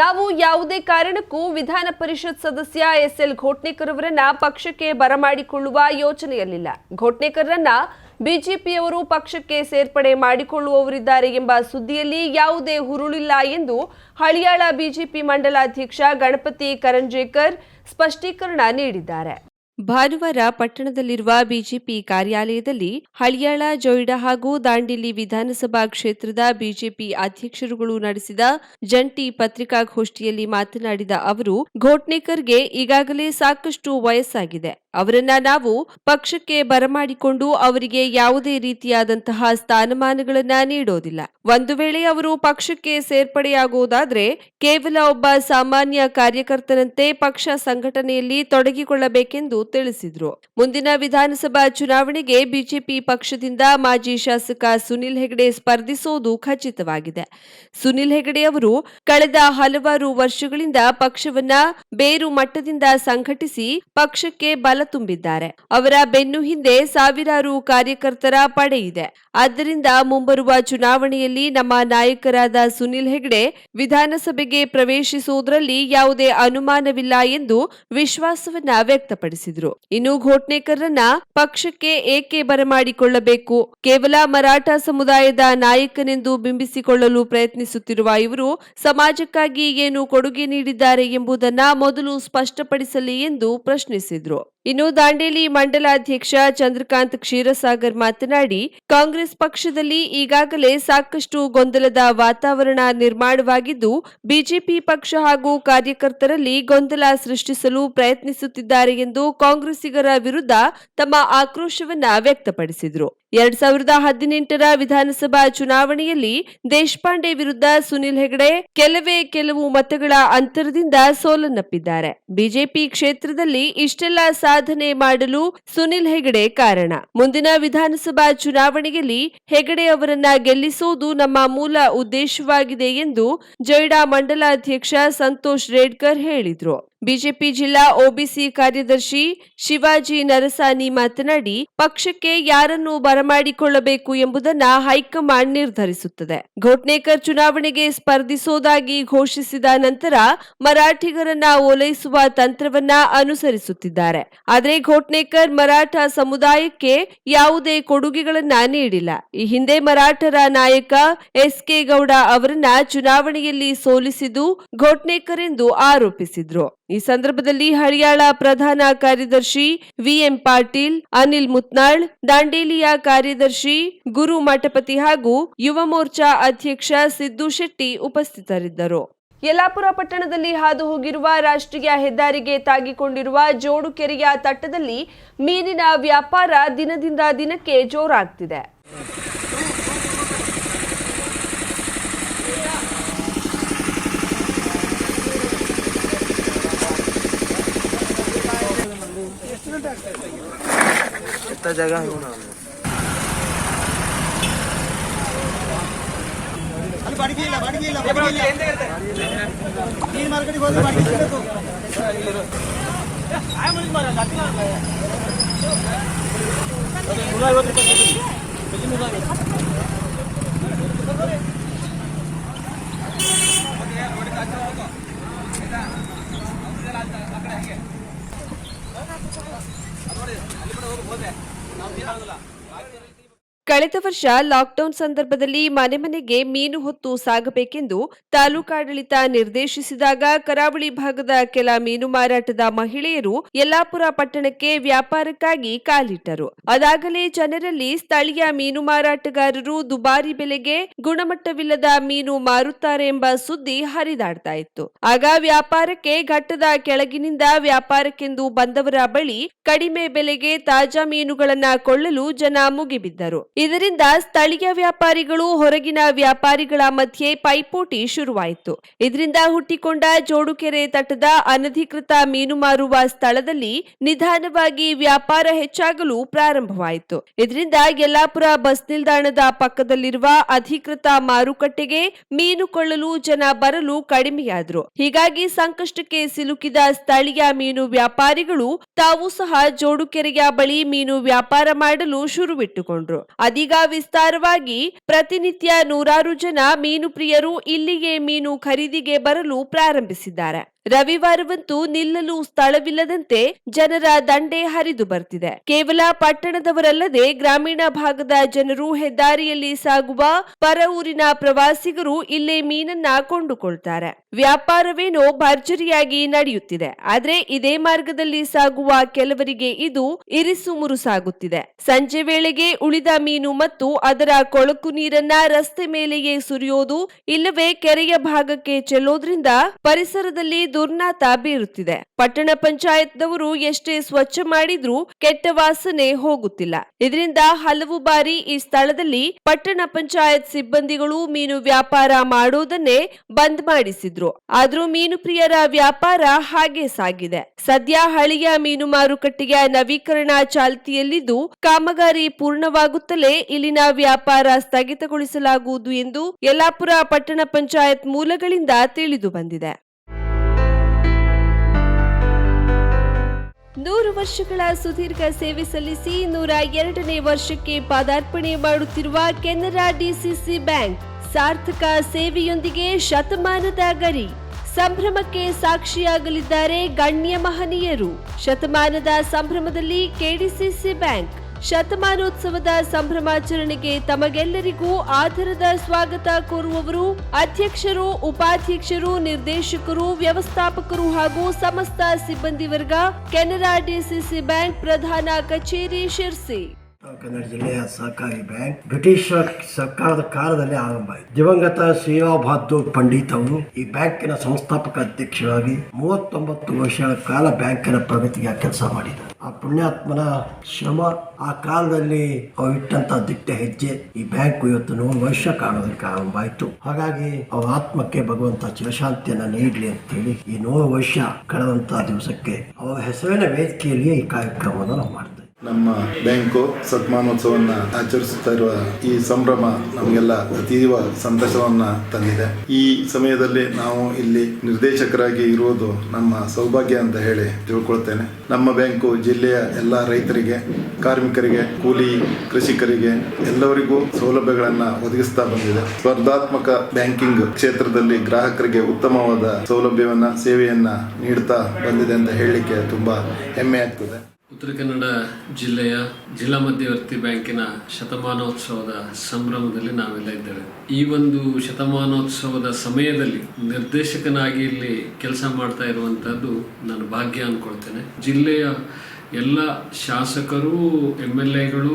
ನಾವು ಯಾವುದೇ ಕಾರಣಕ್ಕೂ ವಿಧಾನ ಪರಿಷತ್ ಸದಸ್ಯ ಎಸ್ ಎಲ್ ಘೋಟ್ನೇಕರ್ ಅವರನ್ನ ಪಕ್ಷಕ್ಕೆ ಬರಮಾಡಿಕೊಳ್ಳುವ ಯೋಚನೆಯಲ್ಲಿಲ್ಲ. ಘೋಟ್ನೇಕರ್ರನ್ನ ಬಿಜೆಪಿಯವರು ಪಕ್ಷಕ್ಕೆ ಸೇರ್ಪಡೆ ಮಾಡಿಕೊಳ್ಳುವವರಿದ್ದಾರೆ ಎಂಬ ಸುದ್ದಿಯಲ್ಲಿ ಯಾವುದೇ ಹುರುಳಿಲ್ಲ ಎಂದು ಹಳಿಯಾಳ ಬಿಜೆಪಿ ಮಂಡಲಾಧ್ಯಕ್ಷ ಗಣಪತಿ ಕರಂಜೇಕರ್ ಸ್ಪಷ್ಟೀಕರಣ ನೀಡಿದ್ದಾರೆ. ಭಾನುವಾರ ಪಟ್ಟಣದಲ್ಲಿರುವ ಬಿಜೆಪಿ ಕಾರ್ಯಾಲಯದಲ್ಲಿ ಹಳಿಯಾಳ, ಜೊಯ್ಡಾ ಹಾಗೂ ದಾಂಡಿಲಿ ವಿಧಾನಸಭಾ ಕ್ಷೇತ್ರದ ಬಿಜೆಪಿ ಅಧ್ಯಕ್ಷರುಗಳು ನಡೆಸಿದ ಜಂಟಿ ಪತ್ರಿಕಾಗೋಷ್ಠಿಯಲ್ಲಿ ಮಾತನಾಡಿದ ಅವರು, ಘೋಟ್ನೇಕರ್ಗೆ ಈಗಾಗಲೇ ಸಾಕಷ್ಟು ವಯಸ್ಸಾಗಿದೆ. ಅವರನ್ನ ನಾವು ಪಕ್ಷಕ್ಕೆ ಬರಮಾಡಿಕೊಂಡು ಅವರಿಗೆ ಯಾವುದೇ ರೀತಿಯಾದಂತಹ ಸ್ಥಾನಮಾನಗಳನ್ನ ನೀಡೋದಿಲ್ಲ. ಒಂದು ವೇಳೆ ಅವರು ಪಕ್ಷಕ್ಕೆ ಸೇರ್ಪಡೆಯಾಗುವುದಾದ್ರೆ ಕೇವಲ ಒಬ್ಬ ಸಾಮಾನ್ಯ ಕಾರ್ಯಕರ್ತನಂತೆ ಪಕ್ಷ ಸಂಘಟನೆಯಲ್ಲಿ ತೊಡಗಿಕೊಳ್ಳಬೇಕೆಂದು ತಿಳಿಸಿದ್ರು. ಮುಂದಿನ ವಿಧಾನಸಭಾ ಚುನಾವಣೆಗೆ ಬಿಜೆಪಿ ಪಕ್ಷದಿಂದ ಮಾಜಿ ಶಾಸಕ ಸುನಿಲ್ ಹೆಗಡೆ ಸ್ಪರ್ಧಿಸೋದು ಖಚಿತವಾಗಿದೆ. ಸುನಿಲ್ ಹೆಗಡೆ ಅವರು ಕಳೆದ ಹಲವಾರು ವರ್ಷಗಳಿಂದ ಪಕ್ಷವನ್ನ ಬೇರು ಮಟ್ಟದಿಂದ ಸಂಘಟಿಸಿ ಪಕ್ಷಕ್ಕೆ ಬಲ ತುಂಬಿದ್ದಾರೆ. ಅವರ ಬೆನ್ನು ಹಿಂದೆ ಸಾವಿರಾರು ಕಾರ್ಯಕರ್ತರ ಪಡೆ ಇದೆ. ಆದ್ದರಿಂದ ಮುಂಬರುವ ಚುನಾವಣೆಯಲ್ಲಿ ನಮ್ಮ ನಾಯಕರಾದ ಸುನಿಲ್ ಹೆಗ್ಡೆ ವಿಧಾನಸಭೆಗೆ ಪ್ರವೇಶಿಸುವುದರಲ್ಲಿ ಯಾವುದೇ ಅನುಮಾನವಿಲ್ಲ ಎಂದು ವಿಶ್ವಾಸವನ್ನ ವ್ಯಕ್ತಪಡಿಸಿದರು. ಇನ್ನು ಘೋಟ್ನೇಕರ್ರನ್ನ ಪಕ್ಷಕ್ಕೆ ಏಕೆ ಬರಮಾಡಿಕೊಳ್ಳಬೇಕು? ಕೇವಲ ಮರಾಠ ಸಮುದಾಯದ ನಾಯಕನೆಂದು ಬಿಂಬಿಸಿಕೊಳ್ಳಲು ಪ್ರಯತ್ನಿಸುತ್ತಿರುವ ಇವರು ಸಮಾಜಕ್ಕಾಗಿ ಏನು ಕೊಡುಗೆ ನೀಡಿದ್ದಾರೆ ಎಂಬುದನ್ನ ಮೊದಲು ಸ್ಪಷ್ಟಪಡಿಸಲಿ ಎಂದು ಪ್ರಶ್ನಿಸಿದ್ರು. ಇನ್ನು ದಾಂಡೇಲಿ ಮಂಡಲಾಧ್ಯಕ್ಷ ಚಂದ್ರಕಾಂತ್ ಕ್ಷೀರಸಾಗರ್ ಮಾತನಾಡಿ, ಕಾಂಗ್ರೆಸ್ ಪಕ್ಷದಲ್ಲಿ ಈಗಾಗಲೇ ಸಾಕಷ್ಟು ಗೊಂದಲದ ವಾತಾವರಣ ನಿರ್ಮಾಣವಾಗಿದ್ದು, ಬಿಜೆಪಿ ಪಕ್ಷ ಹಾಗೂ ಕಾರ್ಯಕರ್ತರಲ್ಲಿ ಗೊಂದಲ ಸೃಷ್ಟಿಸಲು ಪ್ರಯತ್ನಿಸುತ್ತಿದ್ದಾರೆ ಎಂದು ಕಾಂಗ್ರೆಸ್ಸಿಗರ ವಿರುದ್ಧ ತಮ್ಮ ಆಕ್ರೋಶವನ್ನ ವ್ಯಕ್ತಪಡಿಸಿದ್ರು. ಎರಡ್ ಸಾವಿರದ ಹದಿನೆಂಟರ ವಿಧಾನಸಭಾ ಚುನಾವಣೆಯಲ್ಲಿ ದೇಶಪಾಂಡೆ ವಿರುದ್ಧ ಸುನಿಲ್ ಹೆಗಡೆ ಕೆಲವೇ ಕೆಲವು ಮತಗಳ ಅಂತರದಿಂದ ಸೋಲನ್ನಪ್ಪಿದ್ದಾರೆ. ಬಿಜೆಪಿ ಕ್ಷೇತ್ರದಲ್ಲಿ ಇಷ್ಟೆಲ್ಲ ಸಾಧನೆ ಮಾಡಲು ಸುನಿಲ್ ಹೆಗಡೆ ಕಾರಣ. ಮುಂದಿನ ವಿಧಾನಸಭಾ ಚುನಾವಣೆಯಲ್ಲಿ ಹೆಗಡೆ ಅವರನ್ನ ಗೆಲ್ಲಿಸುವುದು ನಮ್ಮ ಮೂಲ ಉದ್ದೇಶವಾಗಿದೆ ಎಂದು ಜೊಯ್ಡಾ ಮಂಡಲಾಧ್ಯಕ್ಷ ಸಂತೋಷ್ ರೇಡ್ಕರ್ ಹೇಳಿದ್ರು. ಬಿಜೆಪಿ ಜಿಲ್ಲಾ ಒಬಿಸಿ ಕಾರ್ಯದರ್ಶಿ ಶಿವಾಜಿ ನರಸಾನಿ ಮಾತನಾಡಿ, ಪಕ್ಷಕ್ಕೆ ಯಾರನ್ನು ಬರಮಾಡಿಕೊಳ್ಳಬೇಕು ಎಂಬುದನ್ನ ಹೈಕಮಾಂಡ್ ನಿರ್ಧರಿಸುತ್ತದೆ. ಘೋಟ್ನೇಕರ್ ಚುನಾವಣೆಗೆ ಸ್ಪರ್ಧಿಸೋದಾಗಿ ಘೋಷಿಸಿದ ನಂತರ ಮರಾಠಿಗರನ್ನ ಓಲೈಸುವ ತಂತ್ರವನ್ನ ಅನುಸರಿಸುತ್ತಿದ್ದಾರೆ. ಆದರೆ ಘೋಟ್ನೇಕರ್ ಮರಾಠ ಸಮುದಾಯಕ್ಕೆ ಯಾವುದೇ ಕೊಡುಗೆಗಳನ್ನ ನೀಡಿಲ್ಲ. ಈ ಹಿಂದೆ ಮರಾಠರ ನಾಯಕ ಎಸ್ ಕೆ ಗೌಡ ಅವರನ್ನ ಚುನಾವಣೆಯಲ್ಲಿ ಸೋಲಿಸಿದ್ದು ಘೋಟ್ನೇಕರ್ ಎಂದು ಆರೋಪಿಸಿದ್ರು. ಈ ಸಂದರ್ಭದಲ್ಲಿ ಹರಿಯಾಳ ಪ್ರಧಾನ ಕಾರ್ಯದರ್ಶಿ ವಿಎಂ ಪಾಟೀಲ್, ಅನಿಲ್ ಮುತ್ನಾಳ್, ದಾಂಡೇಲಿಯ ಕಾರ್ಯದರ್ಶಿ ಗುರು ಮಠಪತಿ ಹಾಗೂ ಯುವ ಮೋರ್ಚಾ ಅಧ್ಯಕ್ಷ ಸಿದ್ದು ಶೆಟ್ಟಿ ಉಪಸ್ಥಿತರಿದ್ದರು. ಯಲ್ಲಾಪುರ ಪಟ್ಟಣದಲ್ಲಿ ಹಾದು ಹೋಗಿರುವ ರಾಷ್ಟ್ರೀಯ ಹೆದ್ದಾರಿಗೆ ತಾಗಿಕೊಂಡಿರುವ ಜೋಡುಕೆರೆಯ ತಟ್ಟದಲ್ಲಿ ಮೀನಿನ ವ್ಯಾಪಾರ ದಿನದಿಂದ ದಿನಕ್ಕೆ ಜೋರಾಗ್ತಿದೆ. একটা জায়গা হইব না ಅಕಡೆ ಹಾಗೆ ಅಲ್ಲಿ ಕೂಡ ಹೋಗಿ ಹೋದೆ ಇಲ್ಲ ಕಳೆದ ವರ್ಷ ಲಾಕ್ಡೌನ್ ಸಂದರ್ಭದಲ್ಲಿ ಮನೆ ಮನೆಗೆ ಮೀನು ಹೊತ್ತು ಸಾಗಬೇಕೆಂದು ತಾಲೂಕಾಡಳಿತ ನಿರ್ದೇಶಿಸಿದಾಗ ಕರಾವಳಿ ಭಾಗದ ಕೆಲ ಮೀನು ಮಾರಾಟದ ಮಹಿಳೆಯರು ಯಲ್ಲಾಪುರ ಪಟ್ಟಣಕ್ಕೆ ವ್ಯಾಪಾರಕ್ಕಾಗಿ ಕಾಲಿಟ್ಟರು. ಅದಾಗಲೇ ಜನರಲ್ಲಿ ಸ್ಥಳೀಯ ಮೀನು ಮಾರಾಟಗಾರರು ದುಬಾರಿ ಬೆಲೆಗೆ ಗುಣಮಟ್ಟವಿಲ್ಲದ ಮೀನು ಮಾರುತ್ತಾರೆ ಎಂಬ ಸುದ್ದಿ ಹರಿದಾಡ್ತಾ ಇತ್ತು. ಆಗ ವ್ಯಾಪಾರಕ್ಕೆ ಘಟ್ಟದ ಕೆಳಗಿನಿಂದ ವ್ಯಾಪಾರಕ್ಕೆಂದು ಬಂದವರ ಬಳಿ ಕಡಿಮೆ ಬೆಲೆಗೆ ತಾಜಾ ಮೀನುಗಳನ್ನ ಕೊಳ್ಳಲು ಜನ ಮುಗಿಬಿದ್ದರು. ಇದರಿಂದ ಸ್ಥಳೀಯ ವ್ಯಾಪಾರಿಗಳು, ಹೊರಗಿನ ವ್ಯಾಪಾರಿಗಳ ಮಧ್ಯೆ ಪೈಪೋಟಿ ಶುರುವಾಯಿತು. ಇದರಿಂದ ಹುಟ್ಟಿಕೊಂಡ ಜೋಡುಕೆರೆ ತಟದ ಅನಧಿಕೃತ ಮೀನು ಮಾರುವ ಸ್ಥಳದಲ್ಲಿ ನಿಧಾನವಾಗಿ ವ್ಯಾಪಾರ ಹೆಚ್ಚಾಗಲು ಪ್ರಾರಂಭವಾಯಿತು. ಇದರಿಂದ ಯಲ್ಲಾಪುರ ಬಸ್ ನಿಲ್ದಾಣದ ಪಕ್ಕದಲ್ಲಿರುವ ಅಧಿಕೃತ ಮಾರುಕಟ್ಟೆಗೆ ಮೀನು ಕೊಳ್ಳಲು ಜನ ಬರಲು ಕಡಿಮೆಯಾದ್ರು. ಹೀಗಾಗಿ ಸಂಕಷ್ಟಕ್ಕೆ ಸಿಲುಕಿದ ಸ್ಥಳೀಯ ಮೀನು ವ್ಯಾಪಾರಿಗಳು ತಾವು ಸಹ ಜೋಡುಕೆರೆಯ ಬಳಿ ಮೀನು ವ್ಯಾಪಾರ ಮಾಡಲು ಶುರುವಿಟ್ಟುಕೊಂಡ್ರು. ಅದೀಗ ವಿಸ್ತಾರವಾಗಿ ಪ್ರತಿನಿತ್ಯ ನೂರಾರು ಜನ ಮೀನು ಪ್ರಿಯರು ಇಲ್ಲಿಗೆ ಮೀನು ಖರೀದಿಗೆ ಬರಲು ಪ್ರಾರಂಭಿಸಿದ್ದಾರೆ. ರವಿವಾರವಂತೂ ನಿಲ್ಲಲು ಸ್ಥಳವಿಲ್ಲದಂತೆ ಜನರ ದಂಡೆ ಹರಿದು ಬರ್ತಿದೆ. ಕೇವಲ ಪಟ್ಟಣದವರಲ್ಲದೆ ಗ್ರಾಮೀಣ ಭಾಗದ ಜನರು ಹೆದ್ದಾರಿಯಲ್ಲಿ ಸಾಗುವ ಪರ ಊರಿನ ಪ್ರವಾಸಿಗರು ಇಲ್ಲೇ ಮೀನನ್ನ ಕೊಂಡುಕೊಳ್ತಾರೆ. ವ್ಯಾಪಾರವೇನೋ ಭರ್ಜರಿಯಾಗಿ ನಡೆಯುತ್ತಿದೆ. ಆದ್ರೆ ಇದೇ ಮಾರ್ಗದಲ್ಲಿ ಸಾಗುವ ಕೆಲವರಿಗೆ ಇದು ಇರಿಸು ಮುರುಸಾಗುತ್ತಿದೆ. ಸಂಜೆ ವೇಳೆಗೆ ಉಳಿದ ಮೀನು ಮತ್ತು ಅದರ ಕೊಳಕು ನೀರನ್ನ ರಸ್ತೆ ಮೇಲೆಯೇ ಸುರಿಯೋದು, ಇಲ್ಲವೇ ಕೆರೆಯ ಭಾಗಕ್ಕೆ ಚೆಲ್ಲೋದ್ರಿಂದ ಪರಿಸರದಲ್ಲಿ ದುರ್ನಾತ ಬೀರುತ್ತಿದೆ. ಪಟ್ಟಣ ಪಂಚಾಯತ್ನವರು ಎಷ್ಟೇ ಸ್ವಚ್ಛ ಮಾಡಿದ್ರೂ ಕೆಟ್ಟ ವಾಸನೆ ಹೋಗುತ್ತಿಲ್ಲ. ಇದರಿಂದ ಹಲವು ಬಾರಿ ಈ ಸ್ಥಳದಲ್ಲಿ ಪಟ್ಟಣ ಪಂಚಾಯತ್ ಸಿಬ್ಬಂದಿಗಳು ಮೀನು ವ್ಯಾಪಾರ ಮಾಡೋದನ್ನೇ ಬಂದ್ ಮಾಡಿಸಿದ್ರು. ಆದ್ರೂ ಮೀನು ಪ್ರಿಯರ ವ್ಯಾಪಾರ ಹಾಗೆ ಸಾಗಿದೆ. ಸದ್ಯ ಹಳೆಯ ಮೀನು ಮಾರುಕಟ್ಟೆಯ ನವೀಕರಣ ಚಾಲ್ತಿಯಲ್ಲಿದ್ದು ಕಾಮಗಾರಿ ಪೂರ್ಣವಾಗುತ್ತಲೇ ಇಲ್ಲಿನ ವ್ಯಾಪಾರ ಸ್ಥಗಿತಗೊಳಿಸಲಾಗುವುದು ಎಂದು ಯಲ್ಲಾಪುರ ಪಟ್ಟಣ ಪಂಚಾಯತ್ ಮೂಲಗಳಿಂದ ತಿಳಿದು ಬಂದಿದೆ. ನೂರು ವರ್ಷಗಳ ಸುದೀರ್ಘ ಸೇವೆ ಸಲ್ಲಿಸಿ ನೂರ ಎರಡನೇ ವರ್ಷಕ್ಕೆ ಪಾದಾರ್ಪಣೆ ಮಾಡುತ್ತಿರುವ ಕೆನರಾ ಡಿಸಿಸಿ ಬ್ಯಾಂಕ್ ಸಾರ್ಥಕ ಸೇವೆಯೊಂದಿಗೆ ಶತಮಾನದ ಗರಿ. ಸಂಭ್ರಮಕ್ಕೆ ಸಾಕ್ಷಿಯಾಗಲಿದ್ದಾರೆ ಗಣ್ಯ ಮಹನೀಯರು. ಶತಮಾನದ ಸಂಭ್ರಮದಲ್ಲಿ ಕೆಡಿಸಿಸಿ ಬ್ಯಾಂಕ್ ಶತಮಾನೋತ್ಸವದ ಸಂಭ್ರಮಾಚರಣೆಗೆ ತಮಗೆಲ್ಲರಿಗೂ ಆಧಾರದ ಸ್ವಾಗತ ಕೋರುವವರು ಅಧ್ಯಕ್ಷರು, ಉಪಾಧ್ಯಕ್ಷರು, ನಿರ್ದೇಶಕರು, ವ್ಯವಸ್ಥಾಪಕರು ಹಾಗೂ ಸಮಸ್ತ ಸಿಬ್ಬಂದಿ ವರ್ಗ, ಕೆನರಾ ಡಿಸಿಸಿ ಬ್ಯಾಂಕ್ ಪ್ರಧಾನ ಕಚೇರಿ ಶಿರ್ಸಿ. ಕನ್ನಡ ಜಿಲ್ಲೆಯ ಸಹಕಾರಿ ಬ್ಯಾಂಕ್ ಬ್ರಿಟಿಷ್ ಸರ್ಕಾರದ ಕಾಲದಲ್ಲಿ ಆರಂಭ ಆಯಿತು. ದಿವಂಗತ ಶ್ರೀರಾವ್ ಪಂಡಿತ್ ಅವರು ಈ ಬ್ಯಾಂಕಿನ ಸಂಸ್ಥಾಪಕ ಅಧ್ಯಕ್ಷರಾಗಿ ಮೂವತ್ತೊಂಬತ್ತು ವರ್ಷಗಳ ಕಾಲ ಬ್ಯಾಂಕಿನ ಪ್ರಗತಿಗೆ ಕೆಲಸ ಮಾಡಿದರು. ಆ ಪುಣ್ಯಾತ್ಮನ ಶ್ರಮ, ಆ ಕಾಲದಲ್ಲಿ ಇಟ್ಟಂತ ದಿಟ್ಟ ಹೆಜ್ಜೆ ಈ ಬ್ಯಾಂಕ್ ಇವತ್ತು ನೂರು ವರ್ಷ ಕಾಣೋದಕ್ಕೆ ಆರಂಭ ಆಯಿತು. ಹಾಗಾಗಿ ಅವ್ರ ಆತ್ಮಕ್ಕೆ ಭಗವಂತ ಚಿರಶಾಂತಿಯನ್ನ ನೀಡಲಿ ಅಂತ ಹೇಳಿ ಈ ನೂರು ವರ್ಷ ಕಳೆದಂತ ದಿವಸಕ್ಕೆ ಅವರ ಹೆಸರಿನ ವೇದಿಕೆಯಲ್ಲಿಯೇ ಈ ಕಾರ್ಯಕ್ರಮವನ್ನು ನಾವು ಮಾಡ್ತೇವೆ. ನಮ್ಮ ಬ್ಯಾಂಕು ಶತಮಾನೋತ್ಸವವನ್ನು ಆಚರಿಸುತ್ತಾ ಇರುವ ಈ ಸಂಭ್ರಮ ನಮಗೆಲ್ಲ ಅತೀವ ಸಂತಸವನ್ನ ತಂದಿದೆ. ಈ ಸಮಯದಲ್ಲಿ ನಾವು ಇಲ್ಲಿ ನಿರ್ದೇಶಕರಾಗಿ ಇರುವುದು ನಮ್ಮ ಸೌಭಾಗ್ಯ ಅಂತ ಹೇಳಿ ತಿಳ್ಕೊಳ್ತೇನೆ. ನಮ್ಮ ಬ್ಯಾಂಕು ಜಿಲ್ಲೆಯ ಎಲ್ಲ ರೈತರಿಗೆ, ಕಾರ್ಮಿಕರಿಗೆ, ಕೂಲಿ, ಕೃಷಿಕರಿಗೆ ಎಲ್ಲರಿಗೂ ಸೌಲಭ್ಯಗಳನ್ನು ಒದಗಿಸ್ತಾ ಬಂದಿದೆ. ಸ್ಪರ್ಧಾತ್ಮಕ ಬ್ಯಾಂಕಿಂಗ್ ಕ್ಷೇತ್ರದಲ್ಲಿ ಗ್ರಾಹಕರಿಗೆ ಉತ್ತಮವಾದ ಸೌಲಭ್ಯವನ್ನ, ಸೇವೆಯನ್ನ ನೀಡ್ತಾ ಬಂದಿದೆ ಅಂತ ಹೇಳಲಿಕ್ಕೆ ತುಂಬಾ ಹೆಮ್ಮೆ ಆಗ್ತದೆ. ಉತ್ತರ ಕನ್ನಡ ಜಿಲ್ಲೆಯ ಜಿಲ್ಲಾ ಮಧ್ಯವರ್ತಿ ಬ್ಯಾಂಕಿನ ಶತಮಾನೋತ್ಸವದ ಸಂಭ್ರಮದಲ್ಲಿ ನಾವೆಲ್ಲ ಇದ್ದೇವೆ. ಈ ಒಂದು ಶತಮಾನೋತ್ಸವದ ಸಮಯದಲ್ಲಿ ನಿರ್ದೇಶಕನಾಗಿ ಇಲ್ಲಿ ಕೆಲಸ ಮಾಡ್ತಾ ಇರುವಂತಹದ್ದು ನಾನು ಭಾಗ್ಯ ಅನ್ಕೊಳ್ತೇನೆ. ಜಿಲ್ಲೆಯ ಎಲ್ಲ ಶಾಸಕರು ಎಂ ಎಲ್ ಎಗಳು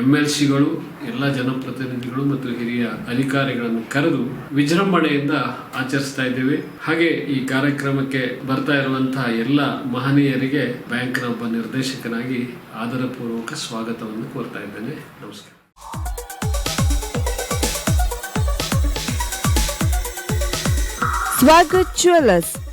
ಎಂ ಎಲ್ ಸಿಗಳು ಎಲ್ಲ ಜನಪ್ರತಿನಿಧಿಗಳು ಮತ್ತು ಹಿರಿಯ ಅಧಿಕಾರಿಗಳನ್ನು ಕರೆದು ವಿಜೃಂಭಣೆಯಿಂದ ಆಚರಿಸ್ತಾ ಇದ್ದೇವೆ. ಹಾಗೆ ಈ ಕಾರ್ಯಕ್ರಮಕ್ಕೆ ಬರ್ತಾ ಇರುವಂತಹ ಎಲ್ಲ ಮಹನೀಯರಿಗೆ ಬ್ಯಾಂಕ್ನ ಒಬ್ಬ ನಿರ್ದೇಶಕನಾಗಿ ಆದರಪೂರ್ವಕ ಸ್ವಾಗತವನ್ನು ಕೋರ್ತಾ ಇದ್ದೇನೆ. ನಮಸ್ಕಾರ. ಸ್ವಾಗತ್ ಜ್ಯುವೆಲ್ಲರ್ಸ್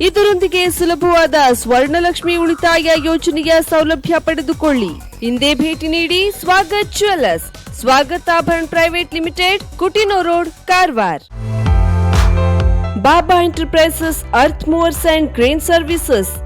ಇದರೊಂದಿಗೆ ಸುಲಭವಾದ ಸ್ವರ್ಣಲಕ್ಷ್ಮಿ ಉಳಿತಾಯ ಯೋಜನೆಯ ಸೌಲಭ್ಯ ಪಡೆದುಕೊಳ್ಳಿ. ಹಿಂದೆ ಭೇಟಿ ನೀಡಿ Swagat jewellers. Swagat Abharan private limited, Coutinho road, Karwar. Baba enterprises earth movers and crane services.